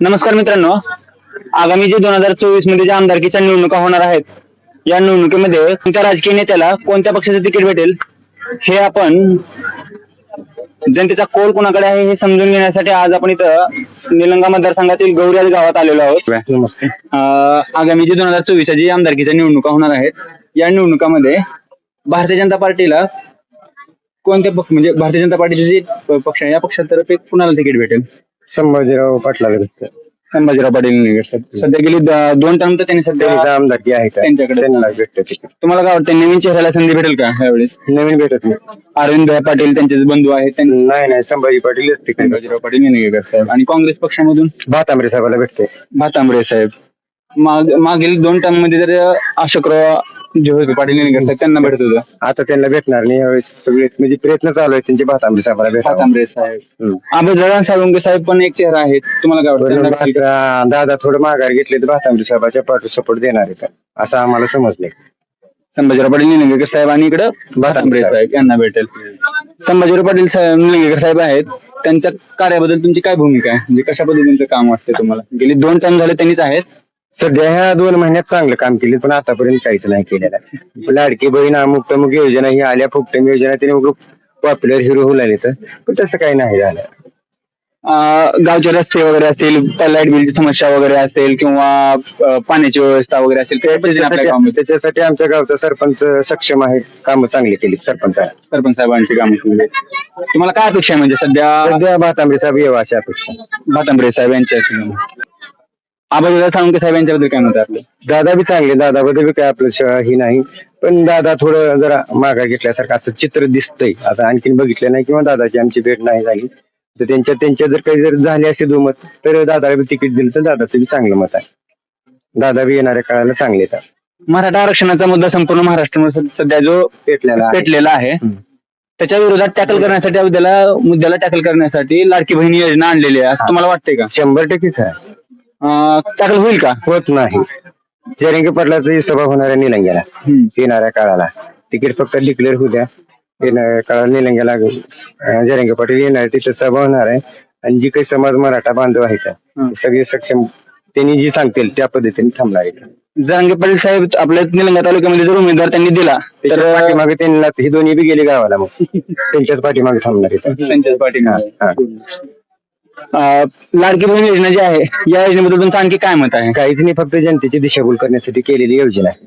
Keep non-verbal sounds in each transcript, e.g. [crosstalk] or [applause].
नमस्कार मित्रांनो. आगामी जे दोन हजार चोवीसमध्ये ज्या आमदारकीच्या निवडणुका होणार आहेत या निवडणुकीमध्ये कोणत्या राजकीय नेत्याला कोणत्या पक्षाचं तिकीट भेटेल हे आपण जनतेचा कोल कोणाकडे आहे हे समजून घेण्यासाठी आज आपण इथं निलंगा मतदारसंघातील गौरी गावात आलेलो आहोत. अं, आगामी जे दोन हजार चोवीसच्या जी आमदारकीच्या निवडणुका होणार आहेत या निवडणुकामध्ये भारतीय जनता पार्टीला कोणत्या पक्ष म्हणजे भारतीय जनता पार्टीचे जे प- पक्ष आहे या पक्षातर्फे कुणाला तिकीट भेटेल? संभाजीराव पाटला संभाजीराव पाटील निलंगेकर. सध्या गेली द- दोन टर्म तर त्यांनी सध्या त्यांचा आमदारकी आहे का? त्यांच्याकडे. त्यांना भेटते तुम्हाला काय वाटतं नवीन चेहऱ्याला संधी भेटेल का यावेळेस? नवीन भेटत नाही. अरविंद पाटील त्यांचे जे बंधू आहेत त्यांनी नाही नाही संभाजी पाटील संभाजीराव पाटील निलंगेकर साहेब. आणि काँग्रेस पक्षामधून? भातांबरे साहेबाला भेटते भातांबरे साहेब. माग मागील दोन टर्ममध्ये तर अशोकराव जे होते पाटील निलंगेकर त्यांना भेटत होतं. आता त्यांना भेटणार नाही यावेळेस सगळे. म्हणजे प्रयत्न चालू आहेत त्यांचे भातांबरे साहेबाला भेटावं. साहेब. हम्म. साळुंके साहेब पण एक चेहरा आहेत तुम्हाला काय वाटतं? बरं, त्यांना भेटेल का? आता दादा थोडं माघार घेतले तर भातांबरे साहेबाच्या पाठी सपोर्ट देणार आहे का असं आम्हाला समजले संभाजीराव पाटील निलंगेकर साहेब आणि इकडं भातांबरे साहेब यांना भेटेल. संभाजीराव पाटील साहेब निलंगेकर साहेब आहेत. त्यांच्या कार्याबद्दल तुमची काय भूमिका आहे? म्हणजे कशा पद्धतीचं काम वाटतं तुम्हाला? गेली दोन टर्म झाले त्यांनीच आहेत. सध्या ह्या दोन महिन्यात चांगलं काम केले पण आतापर्यंत काहीच नाही केलेलं. आहे. लाडकी बहीण अमुक तमुक योजना ही आल्या फुकटम योजना मग पॉप्युलर हिरो होऊ लागले तर पण तसं काही नाही झालं. अं, गावचे रस्ते वगैरे असतील लाइट बिलची समस्या वगैरे असेल किंवा अं, पाण्याची व्यवस्था वगैरे असेल आपल्या त्याच्यासाठी गावामध्ये त्याच्यासाठी आमच्या गावचा सरपंच सक्षम आहे कामं चांगली केली सरपंच सरपंच साहेबांची कामं. तुम्हाला काय अपेक्षा आहे म्हणजे सध्या सध्या भातांबरे साहेब येवा अशी अपेक्षा. भातांबरे साहेब यांच्या आबादादा साळुंके साहेब यांच्याबद्दल काय मत आहे आपलं. दादा बी चांगले दादा बद्दल बी काय आपलं ही नाही. पण दादा थोडं जरा माघार घेतल्यासारखं असं चित्र दिसतंय. असं आणखीन बघितलं नाही किंवा दादाची आमची भेट नाही झाली. तर त्यांच्या त्यांच्या जर काही जर झाली असे दुमत तर दादाला बी तिकीट दिलं तर दादाचं बी चांगलं मत आहे. दादा बी येणाऱ्या काळाला चांगले येतात मराठा आरक्षणाचा मुद्दा संपूर्ण महाराष्ट्रामध्ये सध्या जो पेटलेला. पेटलेला आहे. त्याच्या विरोधात टॅकल करण्यासाठी मुद्द्याला टॅकल करण्यासाठी लाडकी बहिणी योजना आणलेली आहे. असं तुम्हाला वाटतंय का? शंभर टक्केच आहे. टॅकल होईल का? होत नाही. जरंगे पाटलाची सभा होणार आहे निलंग्याला. येणाऱ्या काळाला. तिकीट फक्त डिक्लेअर होऊ द्या. येणाऱ्या काळाला निलंग्याला जरंगे पाटील येणार आहे, तिथे सभा होणार आहे. आणि जी काही समाज मराठा बांधव हम्म. ते सगळे सक्षम त्यांनी जी सांगतील त्या पद्धतीने थांबणार आहे जरांगे पाटील साहेब आपल्या निलंगा तालुक्यामध्ये जर उमेदवार त्यांनी दिला तर त्याच्या पाठीमागे त्यांना हे दोन्ही बी गेले गावाला मग. त्यांच्याच पाठीमागे थांबणार आहेत. त्यांच्याच पाठीमागे. अं, लाडकी बहीण योजना जी आहे या योजनेबद्दल तुमचं आणखी काय मत आहे? काहीच नाही फक्त जनतेची दिशाभूल करण्यासाठी केलेली योजना आहे.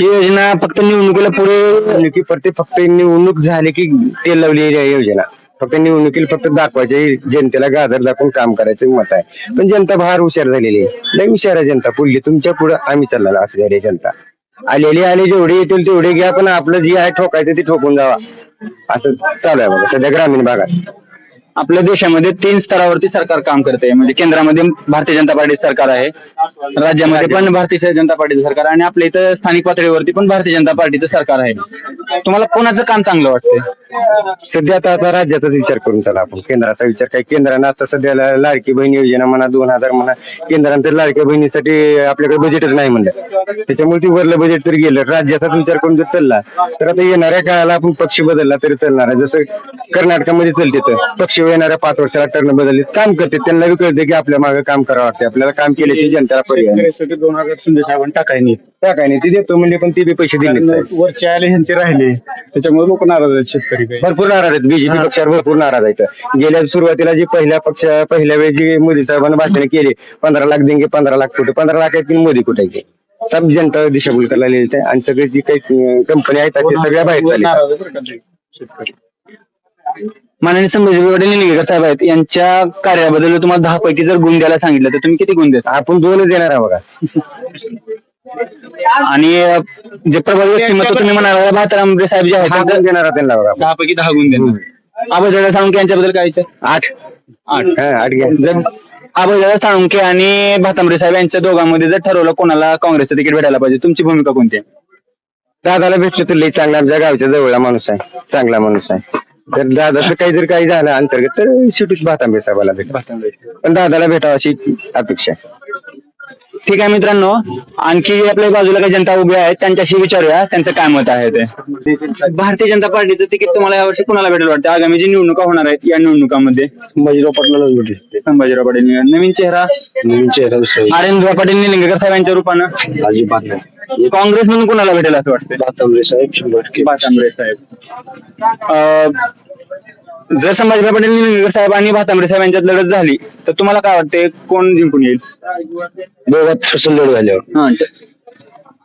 ही योजना फक्त निवडणुकीला पुढे निवडणुकी परत फक्त निवडणूक झाली की ते लावलेली आहे योजना. फक्त निवडणुकीला फक्त दाखवायचे जनतेला गाजर दाखवून काम करायचं मत आहे. पण जनता फार हुशार झालेली आहे. लय हुशार आहे जनता पुढली तुमच्यापुढे आम्ही चाललेला असं झाली जनता. आलेली आले जेवढे येतील तेवढे घ्या पण आपलं जे आहे ठोकायचं ते ठोकून जावा. असं चालू आहे बघा सध्या ग्रामीण भागात. आपल्या देशामध्ये तीन स्तरावरती सरकार काम करते. म्हणजे केंद्रामध्ये भारतीय जनता पार्टी सरकार आहे. राज्यामध्ये पण भारतीय जनता पार्टीचं सरकार आणि आपल्या इथं स्थानिक पातळीवरती पण भारतीय जनता पार्टीचं सरकार आहे. तुम्हाला कोणाचं काम चांगलं वाटतंय? सध्या आता आता राज्याचाच विचार करून चला आपण. केंद्राचा विचार काय? केंद्रानं आता सध्याला लाडकी बहीण योजना म्हणा दोन हजार म्हणा केंद्रानं तर लाडक्या बहिणीसाठी आपल्याकडे बजेटच नाही म्हणलं. त्याच्यामुळे ती वरलं बजेट तर गेलं. राज्याचाच विचार करून जर चालला तर आता येणाऱ्या काळाला आपण पक्ष बदलला तरी चालणार आहे. जसं कर्नाटकामध्ये चलते तर पक्ष येणाऱ्या पाच वर्षाला टर्न बदलले. काम करते. त्यांना बी कळते की आपल्या मागे काम करावं लागते आपल्याला काम केल्याशिवाय जनतेला पर्याय नाही. दोन हजार शिंदे साहेबांनी टाकाय नाही त्या काय नाही? ते देतो म्हणजे पण ते बी पैसे दिलेच नाही वरचे आले ह्यांचे राहिले. त्याच्यामुळे लोक नाराज आहेत शेतकरी काही. भरपूर नाराज आहेत. बीजेपी पक्षावर भरपूर नाराज आहेत. गेल्या सुरुवातीला जी पहिल्या पक्ष पहिल्या वेळी जी मोदी साहेबांनी भाषण केली पंधरा लाख देंगे पंधरा लाख कुठे? पंधरा लाख आहेत की मोदी कुठे आहे? ते? सब जनता दिशाभूल करायला लागलेली आहे. आणि सगळे जी काही कंपनी आहेत ते सगळ्या बाहेर चालले नाराज आहे बरं का ते शेतकरी. माननीय संभाजी पाटील निलंगेकर साहेब आहेत यांच्या कार्याबद्दल तुम्हाला दहा पैकी जर गुण द्यायला सांगितलं तर तुम्ही किती गुण द्याल आपण दोनच येणार आहे बघा. [laughs] आणि जे प्रभावी व्यक्तिमत्व तुम्ही म्हणाला भाताराम साहेब जे आहेत देणार त्यांना बघा. दहा पैकी दहा गुण देणार. अभयदादा साळुंके यांच्याबद्दल काय? आठ. आठ. आठ घ्या. अभयदादा साळुंके आणि भातांबरे साहेब यांच्या दोघांमध्ये जर ठरवलं कोणाला काँग्रेसचं तिकीट भेटायला पाहिजे तुमची भूमिका कोणती आहे? दादाला भेटलं तर लई चांगला आमच्या गावच्या जवळला माणूस आहे. चांगला माणूस आहे. तर दादाचं काही जर काही झालं अंतर्गत तर शेवटी भातांबे साहेबाला भेट पण दादाला भेटावं अशी अपेक्षा आहे. ठीक आहे मित्रांनो. आणखी आपल्या बाजूला काही जनता उभी आहे त्यांच्याशी विचारूया. त्यांचं काय मत आहे ते. भारतीय जनता पार्टीचं तिकीट तुम्हाला यावर्षी कुणाला भेटेल वाटतं? आगामी जी निवडणुका होणार आहेत या निवडणुकामध्ये. संभाजीराव पाटलाला भेटले. संभाजीराव पाटील. नवीन चेहरा? नवीन चेहरा आनंदराव पाटील निलंगेकर साहेबांच्या रूपानं. अजिबात नाही. काँग्रेस म्हणून कुणाला भेटेल असं वाटतं दातांबरे साहेब शंभर साहेब. अं, जर संभाजीराव पाटील निलंगेकर साहेब आणि भातांबरे साहेब यांच्यात लढत झाली तर तुम्हाला काय वाटते कोण जिंकून येईल? दोघात फसल लढ झाल्यावर हा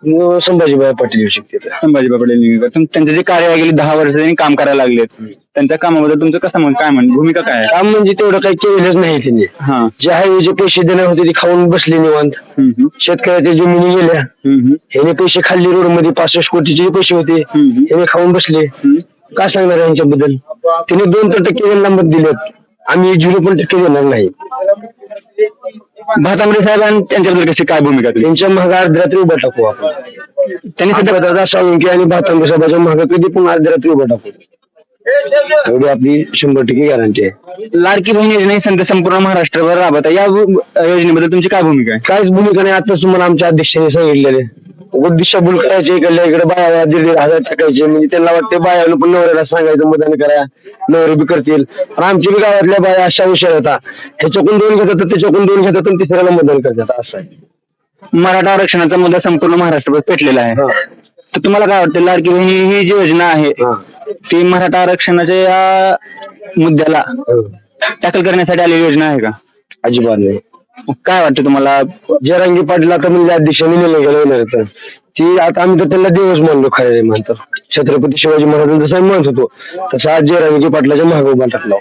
मग संभाजीबाई पाटील येऊ शकते संभाजीराव पाटील निलंगेकर तुम- त्यांचे जे कार्य गेली दहा वर्ष त्यांनी काम करायला लागलेत त्यांच्या कामाबद्दल तुमचं कसं म्हण काय म्हण भूमिका काय आहे? काम म्हणजे तेवढं काही केलेलंच नाही त्यांनी. हा. जे आहे जे पैसे देणार होते ते खाऊन बसले निवांत. हम्म, हम्म, शेतकऱ्याच्या जमिनी गेल्या. हम्म, हम्म, ह्याने पैसे खाल्ले रोडमध्ये पासष्ट कोटीचे जे पैसे होते हम्म. ह्याने खाऊन बसले. हम्म. काय सांगणार यांच्याबद्दल? त्याने दोन तर टक्के मत दिलेत. आम्ही झिरो पण टक्के देणार नाही. भातांबरे साहेब आणि त्यांच्याबद्दल कशी काय भूमिका तुझी त्यांच्या महाग अर्धरात्री उभा टाकू आपण. त्यांनी सध्या दादा साळुंके आणि भातांबे साहेबाच्या महाग कधी पण अर्धरात्री उभा टाकू. एवढी आपली शंभर टक्के गॅरंटी आहे. लाडकी बहीण योजना ही संत संपूर्ण महाराष्ट्रभर राबत आहे. या भू- योजनेबद्दल तुमची काय भूमिका आहे? काहीच भूमिका नाही. आता तुम्हाला आमच्या अध्यक्षांनी सांगितलेले दिशाभूल करायचे इकडल्या इकडे बाया दीड दीड हजार टाकायचे. म्हणजे त्यांना वाटते बायानं पण नवऱ्याला सांगायचं मतदान करा. नवरे बी करतील. पण आमच्या बी गावातल्या बाया अशा विषय होता. ह्याच्याकडून दोन घेतात त्याच्याकडून दोन घेतात आणि तिसऱ्याला मतदान करतात. असं आहे. मराठा आरक्षणाचा मुद्दा संपूर्ण महाराष्ट्रभर पेटलेला आहे. तर तुम्हाला काय वाटतं लाडकी बहीण ही ही जी योजना आहे हा. ती मराठा आरक्षणाच्या या मुद्द्याला हो. टॅकल करण्यासाठी आलेली योजना आहे का? अजिबात नाही. काय वाटतं तुम्हाला? जरांगी पाटील आता म्हणजे अध्यक्षांनी निर्णय गेला तर. ती आता आम्ही तर त्यांना देवच मानलो खरे म्हणतात छत्रपती शिवाजी महाराजांचं जसं आम्ही म्हणत होतो तसं आज जयरांगी पाटलाच्या महाग उभा टाकला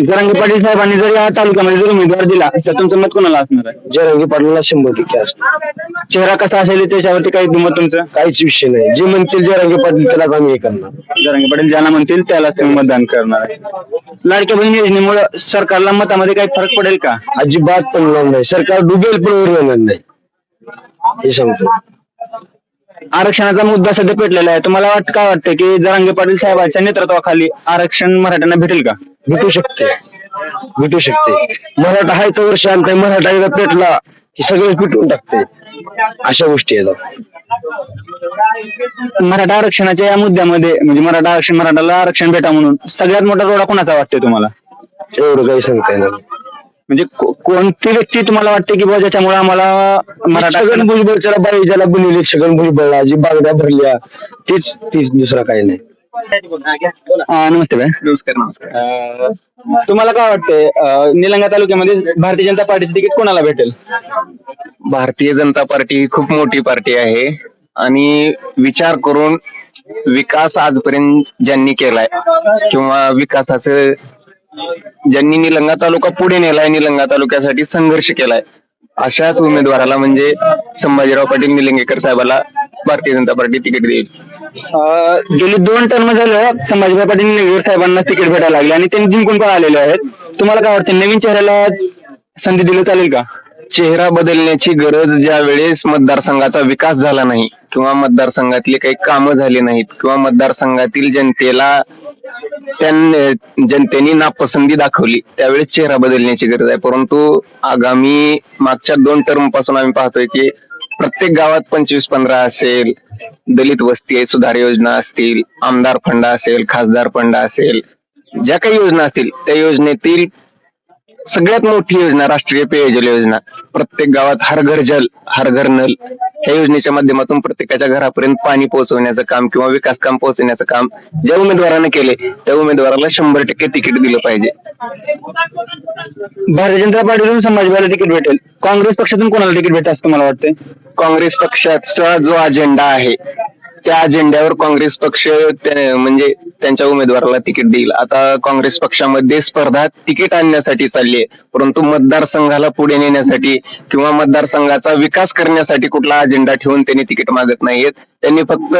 जरांगे पाटील साहेबांनी जर या तालुक्यामध्ये जर उमेदवार दिला तर तुमचं मत कोणाला असणार आहे? जयरांगी पाटलाला शंभर टक्के असणार. चेहरा कसा असेल त्याच्यावरती काही दुमत तुमचं? काहीच विषय नाही. जे म्हणतील जयरांगी पाटील त्यालाच आम्ही हे करणार. जरांगे पाटील ज्यांना म्हणतील त्यालाच तुम्ही मतदान करणार आहे. लाडक्या बहीण योजनेमुळे सरकारला मतामध्ये काही फरक पडेल का? अजिबात पण नाही. सरकार डुबेल पण वर येणार नाही. हे सांगतो. आरक्षणाचा मुद्दा सध्या पेटलेला आहे. तुम्हाला वाट काय वाटतं की जरांगे पाटील साहेबांच्या नेतृत्वाखाली आरक्षण मराठ्यांना भेटेल का? भेटू शकते. भेटू शकते. मराठा तर शांत आहे मराठा एकदा पेटला की सगळे पिटवून टाकते अशा गोष्टी आहेत. मराठा आरक्षणाच्या या मुद्द्यामध्ये म्हणजे मराठा आरक्षण मराठाला आरक्षण भेटा म्हणून सगळ्यात मोठा रोडा कोणाचा वाटतोय तुम्हाला? एवढं काही सांगता येणार नाही. म्हणजे को- कोणती व्यक्ती तुम्हाला वाटते की बुवा ज्याच्यामुळे आम्हाला मराठा छगन भुजबळ त्याला बाई ज्याला बनवली छगन भुजबळला जी बागड्या भरल्या तीच तीच दुसरा काही नाही. अं, नमस्ते भाई नमस्कार नमस्कार. तुम्हाला काय वाटतंय? अं, निलंगा तालुक्यामध्ये भारतीय जनता पार्टीचं तिकीट कोणाला भेटेल? भारतीय जनता पार्टी ही खूप मोठी पार्टी आहे. आणि विचार करून विकास आजपर्यंत ज्यांनी केलाय किंवा विकासाचं ज्यांनी निलंगा तालुका पुढे नेलाय निलंगा तालुक्यासाठी संघर्ष केलाय. अशाच उमेदवाराला म्हणजे संभाजीराव पाटील निलंगेकर साहेबाला भारतीय जनता पार्टी तिकीट देईल. गेली दोन टर्म झालं संभाजीराव पाटील निलंगेकर साहेबांना तिकीट भेटायला लागले आणि त्यांनी जिंकून पण आलेले आहेत. तुम्हाला काय वाटतं नवीन चेहऱ्याला संधी दिली चालेल का? चेहरा बदलण्याची गरज ज्या वेळेस मतदारसंघाचा विकास झाला नाही किंवा मतदारसंघातली काही कामं झाली नाहीत किंवा मतदारसंघातील जनतेला जनतेने नापसंती दाखवली. त्यावेळेस चेहरा बदलण्याची गरज आहे. परंतु आगामी मागच्या दोन टर्मपासून आम्ही पाहतोय की प्रत्येक गावात पंचवीस पंधरा असेल दलित वस्ती सुधार योजना असतील आमदार फंड असेल खासदार फंडा असेल ज्या काही योजना असतील त्या योजनेतील सगळ्यात मोठी योजना राष्ट्रीय पेयजल योजना. प्रत्येक गावात हर घर जल हर घर नल. या योजनेच्या माध्यमातून प्रत्येकाच्या घरापर्यंत पाणी पोहोचवण्याचं काम किंवा विकास काम पोहोचवण्याचं काम ज्या उमेदवाराने केले त्या उमेदवाराला शंभर टक्के तिकीट दिलं पाहिजे. भारतीय जनता पार्टीतून संभाजीबाईला तिकीट भेटेल. काँग्रेस पक्षातून कोणाला तिकीट भेटेल असं तुम्हाला वाटतंय? काँग्रेस पक्षाचा जो अजेंडा आहे त्या अजेंड्यावर काँग्रेस पक्ष म्हणजे त्यांच्या उमेदवाराला तिकीट देईल. आता काँग्रेस पक्षामध्ये स्पर्धा तिकीट आणण्यासाठी चालली आहे. परंतु मतदारसंघाला पुढे नेण्यासाठी किंवा मतदारसंघाचा विकास करण्यासाठी कुठला अजेंडा ठेवून त्यांनी तिकीट मागत नाहीयेत. त्यांनी फक्त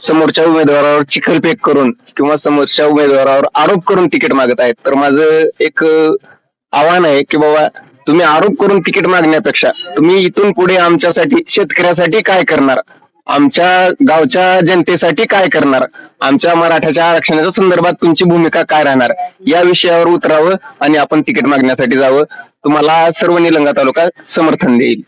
समोरच्या उमेदवारावर चिखलफेक करून किंवा समोरच्या उमेदवारावर आरोप करून तिकीट मागत आहेत. तर माझं एक आव्हान आहे की बाबा तुम्ही आरोप करून तिकीट मागण्यापेक्षा तुम्ही इथून पुढे आमच्यासाठी शेतकऱ्यासाठी काय करणार? आमच्या गावच्या जनतेसाठी काय करणार? आमच्या मराठ्याच्या आरक्षणाच्या संदर्भात तुमची भूमिका काय राहणार? या विषयावर उतरावं आणि आपण तिकीट मागण्यासाठी जावं. तुम्हाला सर्व निलंगा तालुका समर्थन देईल.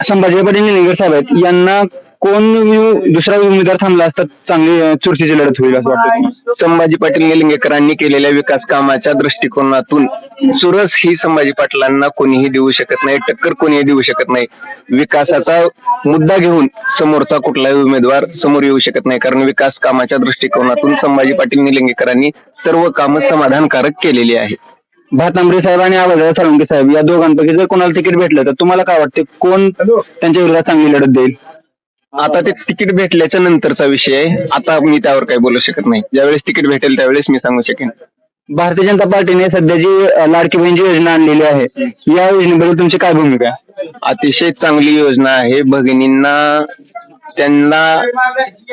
संभाजी पाटील साहेब यांना कोण दुसरा उमेदवार थांबला असता चांगली चुरशीची लढत होईल असं वाटतं? संभाजी पाटील निलंगेकरांनी केलेल्या विकास कामाच्या दृष्टिकोनातून चुरस ही संभाजी पाटलांना कोणीही देऊ शकत नाही टक्कर कोणीही देऊ शकत नाही. विकासाचा मुद्दा घेऊन समोरचा कुठलाही उमेदवार समोर येऊ शकत नाही कारण विकास कामाच्या दृष्टिकोनातून संभाजी पाटील निलंगेकरांनी सर्व कामं समाधानकारक केलेली आहेत. भातांबरे साहेब आणि आवाज साळुंके साहेब या दोघांपैकी जर कोणाला तिकीट भेटलं तर तुम्हाला काय वाटते? कोण त्यांच्या विरोधात चांगली लढत देईल? आता ते तिकीट भेटल्याच्या नंतरचा विषय आहे. आता मी त्यावर काही बोलू शकत नाही. ज्यावेळेस तिकीट भेटेल त्यावेळेस मी सांगू शकेन. भारतीय जनता पार्टीने सध्या जी अं, लाडकी बहीण जी योजना आणलेली आहे या योजनेबद्दल तुमची काय भूमिका आहे? अतिशय चांगली योजना आहे. भगिनींना त्यांना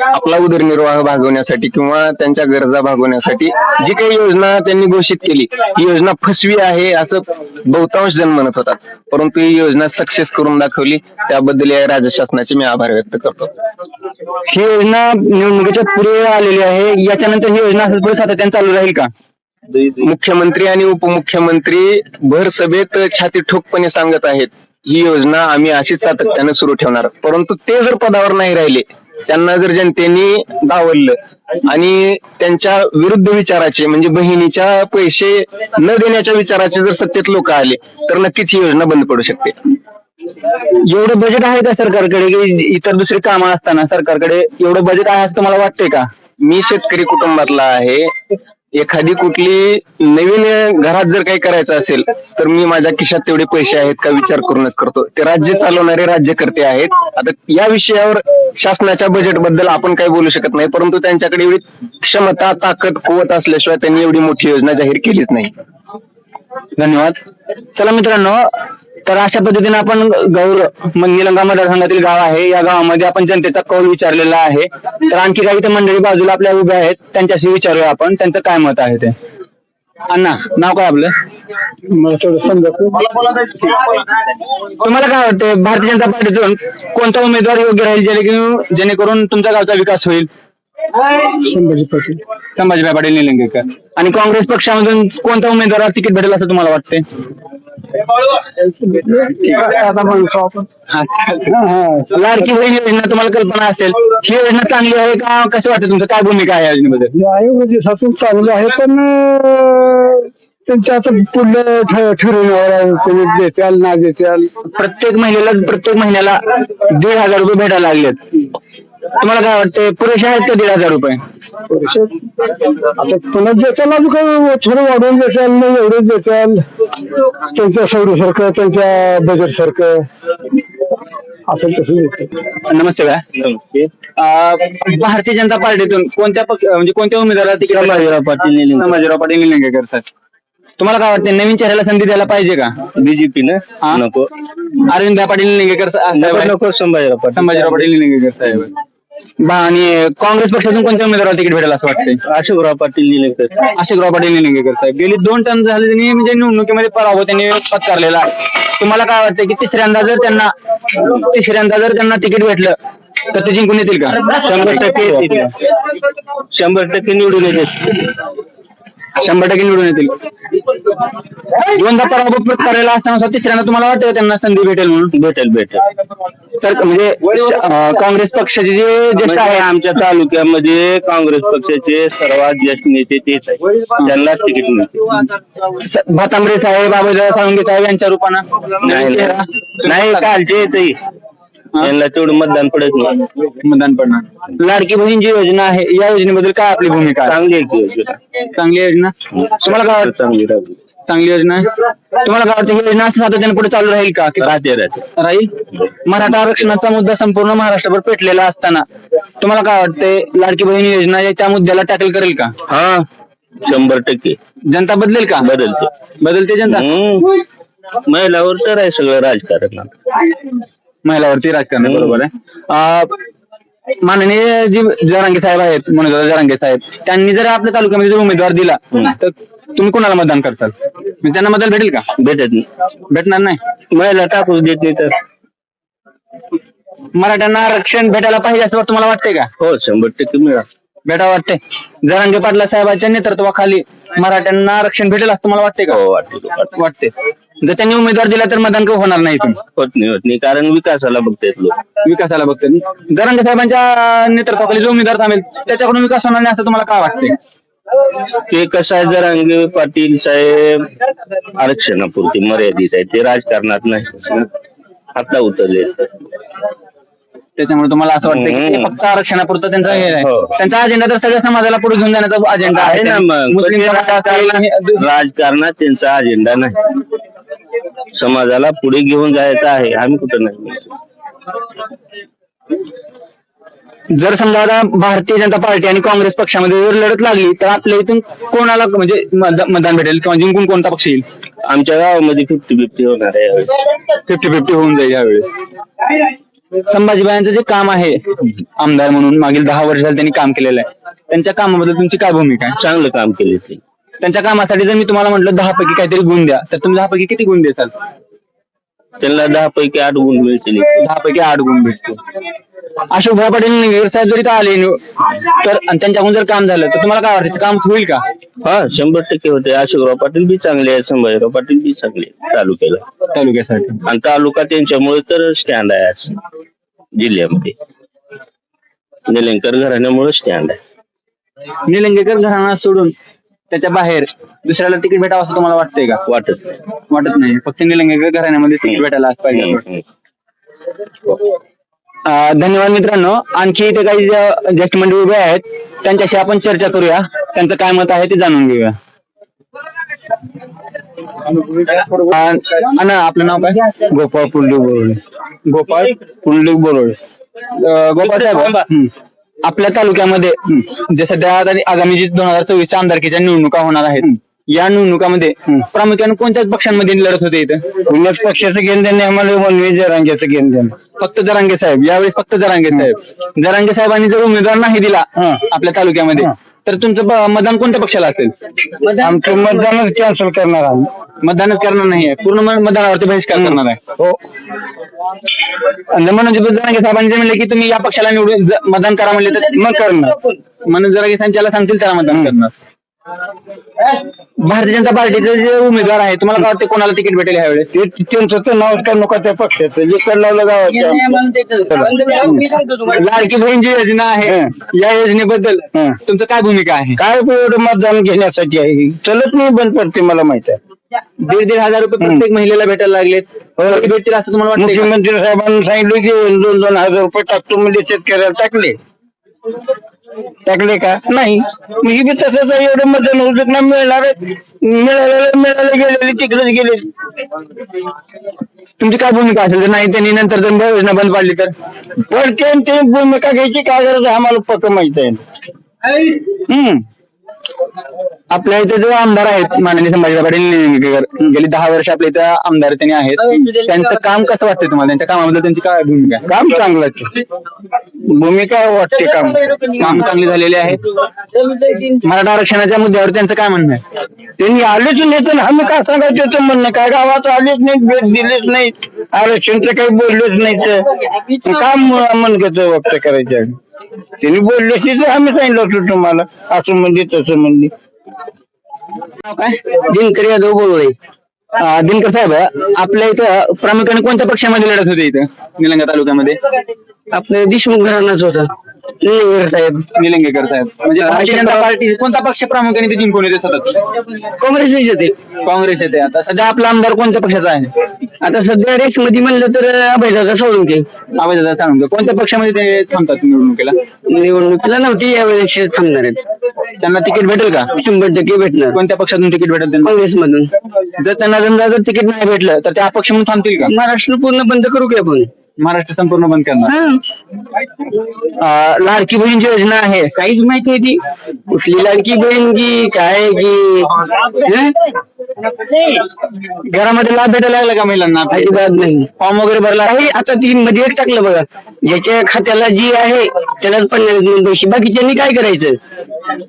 आपला उदरनिर्वाह भागवण्यासाठी किंवा त्यांच्या गरजा भागवण्यासाठी जी काही योजना त्यांनी घोषित केली ही योजना फसवी आहे असं बहुतांश जण म्हणत होता परंतु ही योजना सक्सेस करून दाखवली त्याबद्दल या राज्य शासनाचे मी आभार व्यक्त करतो. ही योजना निवडणुकीच्या पुढे आलेली आहे याच्यानंतर ही योजना असं पुढे सातत्याने चालू राहील का? मुख्यमंत्री आणि उपमुख्यमंत्री भर सभेत छाती ठोकपणे सांगत आहेत. ही योजना आम्ही अशीच सातत्याने सुरू ठेवणार. परंतु ते जर पदावर नाही राहिले त्यांना जर जनतेने डावललं आणि त्यांच्या विरुद्ध विचाराचे म्हणजे बहिणीच्या पैसे न देण्याच्या विचाराचे जर सत्तेत लोक आले तर नक्कीच ही योजना बंद पडू शकते. एवढं बजेट आहे का सरकारकडे की इतर दुसरी कामं असताना सरकारकडे एवढं बजेट आहे असं तुम्हाला वाटतंय का? मी शेतकरी कुटुंबातला आहे. एखादी कुठली नवीन घरात जर काही करायचं असेल तर मी माझ्या खिशात तेवढे पैसे आहेत का विचार करूनच करतो. ते राज्य चालवणारे राज्यकर्ते आहेत. आता या विषयावर शासनाच्या बजेटबद्दल आपण काही बोलू शकत नाही परंतु त्यांच्याकडे एवढी क्षमता ताकद कुवत असल्याशिवाय त्यांनी एवढी मोठी योजना जाहीर केलीच नाही. धन्यवाद. चला मित्रांनो तर अशा पद्धतीने आपण गौर म्हणजे निलंगा मतदारसंघातील गाव आहे. या गावामध्ये आपण जनतेचा कौल विचारलेला आहे. तर आणखी काही तर मंडळी बाजूला आपल्या उभ्या आहेत. त्यांच्याशी विचारूया आपण. त्यांचं काय मत आहे ते? अण्णा नाव काय आपलं? मला तुम्हाला काय वाटतं भारतीय जनता पार्टीतून कोणता उमेदवार योग्य राहील? जेणेकरून तुमच्या गावचा विकास होईल? संभाजी पाटील संभाजीभाई पाटील निलंगेकर. आणि काँग्रेस पक्षामधून कोणता उमेदवार तिकीट भेटेल असं तुम्हाला वाटते आता म्हणतो आपण लाडकी बहीण योजना तुम्हाला कल्पना असेल. ही योजना चांगली आहे का? कसं वाटतं तुमचं? काय भूमिका आहे या योजनेबद्दल आयोगासाठी चांगलं आहे पण अं, त्यांच्या आता पुढलं ठ- ठरवण्यावर आहे. कोणी देत्याल ना देत्याल. प्रत्येक महिलेला प्रत्येक महिन्याला दीड हजार रुपये भेटायला लागलेत. तुम्हाला काय वाटतं पुरेसे आहेत का दीड हजार रुपये? आता पुन्हा देताल अजून काही थोडं वाढवून देताल नाही एवढंच देताल. त्यांच्या सौरीसारखं त्यांच्या बजेट सारखं असं तसं देतात नमस्ते काय अं, भारतीय जनता पार्टीतून कोणत्या पक्ष म्हणजे कोणत्या उमेदवाराला तिकीट संभाजीराव पाटील संभाजीराव पाटील निलंगेकर सर. तुम्हाला काय वाटतं नवीन चेहऱ्याला संधी द्यायला पाहिजे का? बीजेपीनं नको. अरविंद पाटील निलंगेकर साहेब. नको संभाजीराव पाटील. संभाजीराव पाटील निलंगेकर साहेब. बा आणि काँग्रेस पक्षातून कोणत्या उमेदवाराला तिकीट भेटेल असं वाटतंय? अशोकराव पाटील निलंगेकर. आशिकराव पाटील निलंगेकर साहेब. गेली दोन टर्म झाले त्यांनी म्हणजे निवडणुकीमध्ये पराभव त्यांनी पत्करलेला आहे. तुम्हाला काय वाटतं की तिसऱ्यांदा जर त्यांना तिसऱ्यांदा जर त्यांना तिकीट भेटलं तर ते जिंकून येतील का? शंभर टक्के येतील. शंभर टक्के निवडून येते शंभर टक्के निवडून येतील. दोनदा पराभव पत्करलेला असताना तिसऱ्यांदा तुम्हाला वाटतं त्यांना संधी भेटेल म्हणून? भेटेल भेटेल. तर म्हणजे अं, काँग्रेस पक्षाचे जे ज्येष्ठ म्हणजे आहे आमच्या तालुक्यामध्ये काँग्रेस पक्षाचे सर्वात ज्येष्ठ नेते तेच आहे त्यांनाच तिकीट मिळते. भातांबरे साहेब बाबूराव साळुंगे साहेब यांच्या रूपानं. नाही चेहरा. नाही कालचे येते त्यांना तेवढं मतदान पडत नाही. मतदान पडणार. लाडकी बहीण जी योजना आहे. या योजनेबद्दल काय आपली भूमिका आहे? चांगली आहे ती योजना. चांगली योजना? तुम्हाला काय वाटतं? चांगली राहते चांगली योजना आहे? तुम्हाला काय वाटतं ही योजना सातत्याने पुढे चालू राहील का? की राहते राहते. राहील? मराठा आरक्षणाचा मुद्दा संपूर्ण महाराष्ट्रभर पेटलेला असताना तुम्हाला काय वाटतंय लाडकी बहीण योजना या मुद्द्याला टॅकल करेल का? हा शंभर टक्के. जनता बदलेल का? बदलते. बदलते जनता? हम्म. महिलावर तर आहे सगळं राजकारण महिलावरती राजकारण आहे, बरोबर आहे. अं, माननीय जी जरांगे साहेब आहेत मनोज जरांगे साहेब त्यांनी जर आपल्या तालुक्यामध्ये जर उमेदवार दिला तर तुम्ही कोणाला मतदान करताल? म्हणजे त्यांना मतदान भेटेल का? भेटत नाही भेटणार नाही? महिला टाकूच देत नाही तर. मराठ्यांना आरक्षण भेटायला पाहिजे असं तुम्हाला वाटतंय का? हो शंभर टक्के मिळा भेटा वाटतंय. जरांगे पाटला साहेबांच्या नेतृत्वाखाली मराठ्यांना आरक्षण भेटेल असं तुम्हाला वाटतंय का? हो वाटते वाटते. जर त्यांनी उमेदवार दिला तर मतदान का होणार नाही होत नाही होत नाही. कारण विकासाला बघतायत लोक. विकासाला बघते जरांगे साहेबांच्या नेतृत्वाखाली जो उमेदवार थांबेल त्याच्याकडून विकास होणार नाही असं तुम्हाला काय वाटतंय? ते कसं आहे जरांगे पाटील साहेब आरक्षणापुरती मर्यादित आहे ते राजकारणात नाही. आता उतरले. त्याच्यामुळे तुम्हाला असं वाटतं की ते हम्म. फक्त आरक्षणापुरतं त्यांचा हे आहे. हो. त्यांचा अजेंडा तर सगळ्या समाजाला पुढे घेऊन जाण्याचा अजेंडा आहे. ना मग. मुस्लिम पण ते समाज असेल, राजकारणात राजकारणात त्यांचा अजेंडा नाही. समाजाला पुढे घेऊन जायचं आहे. आम्ही कुठं नाही. जर समजा आता भारतीय जनता पार्टी आणि काँग्रेस पक्षामध्ये जर लढत लागली तर आपल्या इथून कोणाला म्हणजे मत- मतदान भेटेल? किंवा जिंकून कोणता पक्ष येईल? आमच्या गावामध्ये फिफ्टी फिफ्टी होणार आहे यावेळेस. फिफ्टी फिफ्टी होऊन जाईल यावेळेस. संभाजीबाईंचं जे काम आहे आमदार म्हणून मागील दहा वर्ष झाले त्यांनी काम केलेलं आहे. त्यांच्या कामाबद्दल तुमची काय भूमिका आहे? चांगलं काम केले ते त्यांच्या कामासाठी जर मी तुम्हाला म्हटलं दहा पैकी काहीतरी गुण द्या तर तुम्ही दहा पैकी किती गुण देसाल? त्यांना दहा पैकी आठ गुण मिळतील. दहा पैकी आठ गुण भेटतो अशोक भाई पाटील निगेर साहेब जरी का आले तर आणि त्यांच्याकडून जर काम झालं तर तुम्हाला काय वाटतं काम होईल का? हा शंभर टक्के होते. अशोकराव पाटील बी चांगले आहे संभाजीराव पाटील बी चांगले तालुक्याला. तालुक्यासाठी. आणि तालुका त्यांच्यामुळे तर स्टँड आहे आज जिल्ह्यामध्ये. निलंकर घराण्यामुळे स्टँड आहे. निलंगेकर घराणा सोडून त्याच्या बाहेर दुसऱ्याला तिकीट भेटावं असं तुम्हाला वाटतंय का? वाटत नाही. वाटत नाही. फक्त निलंगेकर घराण्यामध्ये तिकीट भेटायला असं पाहिजे. हम्म, हम्म. अं, धन्यवाद मित्रांनो. आणखी इथे काही ज्या- ज्येष्ठ मंडळी उभे आहेत त्यांच्याशी आपण चर्चा करूया. त्यांचं काय मत आहे ते जाणून घेऊया. अं, अण्णा आपलं नाव काय? गोपाळ पुंडलिक बोरोळे गोपाळ पुंडलिक बोरोळे अं, गोपाळ साहेब. हं. आपल्या तालुक्यामध्ये जे सध्या आगामी जी दोन हजार चोवीस आमदारकीच्या निवडणुका होणार आहेत या निवडणुकामध्ये प्रामुख्याने कोणत्या पक्षांमध्ये लढत होते इथं? पक्षाचं घेऊन त्यांनी आम्हाला जरांग्याचं घेऊन द्या फक्त जरांगे साहेब यावेळी फक्त जरांगे साहेब. जरांगे साहेबांनी जर उमेदवार नाही दिला आपल्या तालुक्यामध्ये तर तुमचं ब- मतदान कोणत्या पक्षाला असेल? आमचं मतदानच कॅन्सल करणार आम्ही. मतदानच करणार नाही पूर्ण म- मतदानावरती बहिष्कार करणार आहे. हो. आणि जर म्हणून जर जरांगे साहेबांनी जर म्हणले की तुम्ही या पक्षाला निवडून ज- मतदान करा म्हणले तर मग करणार. म्हणून जरांगे साहेब ज्याला सांगतील त्याला मतदान करणार. भारतीय जनता पार्टीचे जे उमेदवार आहे तुम्हाला काय वाटतं कोणाला तिकीट भेटेल यावेळेस ते त्यांचं तर नाव का नको त्या पक्षाचं. जे लावलं गावाच्या लाडकी बहीण जी योजना आहे. या योजनेबद्दल हं. तुमचं काय भूमिका आहे? काय एवढं मतदान घेण्यासाठी आहे? चलत नाही बंद पडते मला माहीत आहे. दीड दीड हजार रुपये प्रत्येक महिलेला भेटायला लागलेत. कधी भेटतील असं तुम्हाला वाटतं मुख्यमंत्री साहेबांनी सांगितलं की दोन दोन हजार रुपये टाकतो म्हणजे शेतकऱ्याला टाकले. टाकले का? नाही. मी बी तसंच आहे, एवढं मतदान होऊ शकणार मिळणार मिळालेलं मिळाले गेलेले तिकडेच गेले. तुमची काय भूमिका असेल? जर नाही त्यांनी नंतर जर योजना बंद पाडली तर? पण ते ते भूमिका घ्यायची काय गरज आहे आम्हाला पक्क माहीत आहे. हम्म. आपल्या इथे जे आमदार आहेत माननीय संभाजी पाटील निलंगेकर गेली दहा वर्ष आपल्या इथे आमदार त्यांनी आहेत. त्यांचं काम कसं वाटतं तुम्हाला? त्यांच्या कामाबद्दल त्यांची काय भूमिका? आहे? काम चांगलं आहे. भूमिका वाटते काम. काम चांगले झालेले आहे. मराठा आरक्षणाच्या मुद्द्यावर त्यांचं काय म्हणणं आहे? त्यांनी आलेच नाही तर आम्ही काय सांगायचं त्याचं म्हणणं? काय गावात आलेच नाही भेट दिलेच नाही आरक्षणचं काही बोललेच नाही तर काम मनकेचं व्यक्त करायचं आहे. त्यांनी बोलले तर आम्ही सांगितलं होतं तुम्हाला असं म्हणजे तसं म्हणजे काय? दिनकर यादव बोललोय. दिनकर साहेब आपल्या इथं प्रामुख्याने कोणत्या पक्षामध्ये लढत होते इथं निलंगा तालुक्यामध्ये? आपलं देशमुख घराणाच होता. निलंगेकर साहेब. निलंगेकर साहेब. म्हणजे भारतीय जनता पार्टी कोणता पक्ष प्रामुख्याने ते जिंकून येते सतत? काँग्रेस येते. काँग्रेस येते आता. सध्या आपला आमदार कोणत्या पक्षाचा आहे? आता सध्या रेस मध्ये म्हणलं तर अभयदादा सोळुंके आवाज सांगून द्या. कोणत्या पक्षामध्ये ते थांबतात निवडणुकीला? निवडणुकीला नव्हती यावेळेस थांबणार आहेत. त्यांना तिकीट भेटेल का? शंभर टक्के भेटणार. कोणत्या पक्षातून तिकीट भेटेल त्यांना? काँग्रेसमधून. जर त्यांना समजा जर तिकीट नाही भेटलं तर त्या अपक्ष म्हणून थांबतील का? महाराष्ट्र पूर्ण बंद करू की आपण? महाराष्ट्र संपूर्ण बंद करणार. अं, लाडकी बहीणची योजना आहे. काहीच माहिती नाही ती? कुठली लाडकी बहीण की काय की हं? घरामध्ये लाभ भेटायला लागला का महिलांना? अजिबात नाही. फॉर्म वगैरे भरला. आहे आता ती मध्ये एक टाकलं बघा. ज्याच्या खात्याला जी आहे त्याला दोन पैसे. बाकीच्यांनी काय करायचं?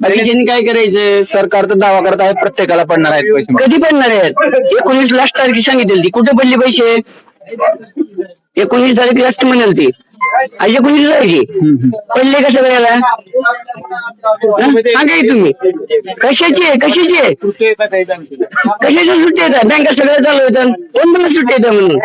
बाकीच्यांनी काय करायचं? सरकार तर दावा करत आहे प्रत्येकाला पडणार आहेत पैसे. कधी पडणार आहेत? एकोणीस लास्ट तारखे सांगितली ती कुठे पडले पैसे? एकोणीस तारीख लास्ट म्हणाल ती. एकोणीस आहे की पडले का सगळ्याला हं? सांगा की तुम्ही. कशाची आहे? कशाची आहे? कशाच्या सुट्टी येतात बँका सगळ्या चालू येतात कोण मला सुट्टी येतात म्हणून?